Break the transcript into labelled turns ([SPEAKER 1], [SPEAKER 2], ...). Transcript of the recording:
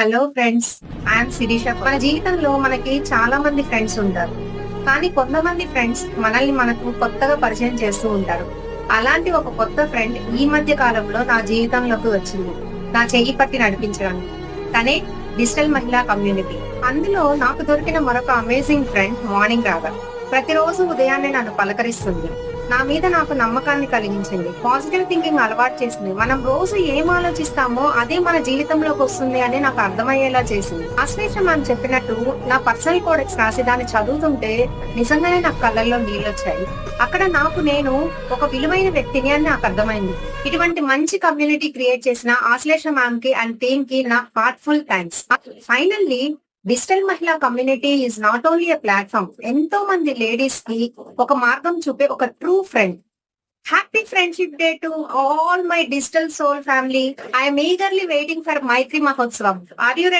[SPEAKER 1] Hello friends I'm Sirisha మన జీవితంలో మనకి చాలా మంది ఫ్రెండ్స్ ఉంటారు. కానీ కొంతమంది ఫ్రెండ్స్ మనల్ని మనకు కొత్తగా పరిచయం చేస్తూ ఉంటారు. అలాంటి ఒక కొత్త ఫ్రెండ్ ఈ మధ్య కాలంలో నా జీవితంలోకి వచ్చింది. నా చెయ్యి పట్టి నడిపించడానికి. తనే డిజిటల్ మహిళా కమ్యూనిటీ అందులో నాకు దొరికిన మరొక అమేజింగ్ ఫ్రెండ్ మార్నింగ్ రాగా ప్రతిరోజు ఉదయాన్నే నన్ను పలకరిస్తుంది. నా మీద నాకు నమ్మకాన్ని కలిగించింది పాజిటివ్ థింకింగ్ అలవాటు చేసింది మనం రోజు ఏం ఆలోచిస్తామో అదే మన జీవితంలోకి వస్తుంది అని నాకు అర్థమయ్యేలా చేసింది అశ్లేష మనం చెప్పినట్టు నా పర్సనల్ కోడెక్స్ రాసి దాన్ని చదువుతుంటే నిజంగానే నాకు కళ్ళల్లో నీళ్ళు వచ్చాయి అక్కడ నాకు నేను ఒక విలువైన వ్యక్తిని అని నాకు అర్థమైంది. ఇటువంటి మంచి కమ్యూనిటీ క్రియేట్ చేసిన ఆశ్లేష మ్యామ్కి అండ్ టీమ్కి నా heartful thanks finally digital Mahila community is not only a platform ఎంతో మంది లేడీస్కి ఒక మార్గం చూపే ఒక true friend happy friendship day to all my digital soul family I'm eagerly waiting for Maitri Mahotsavam are you ready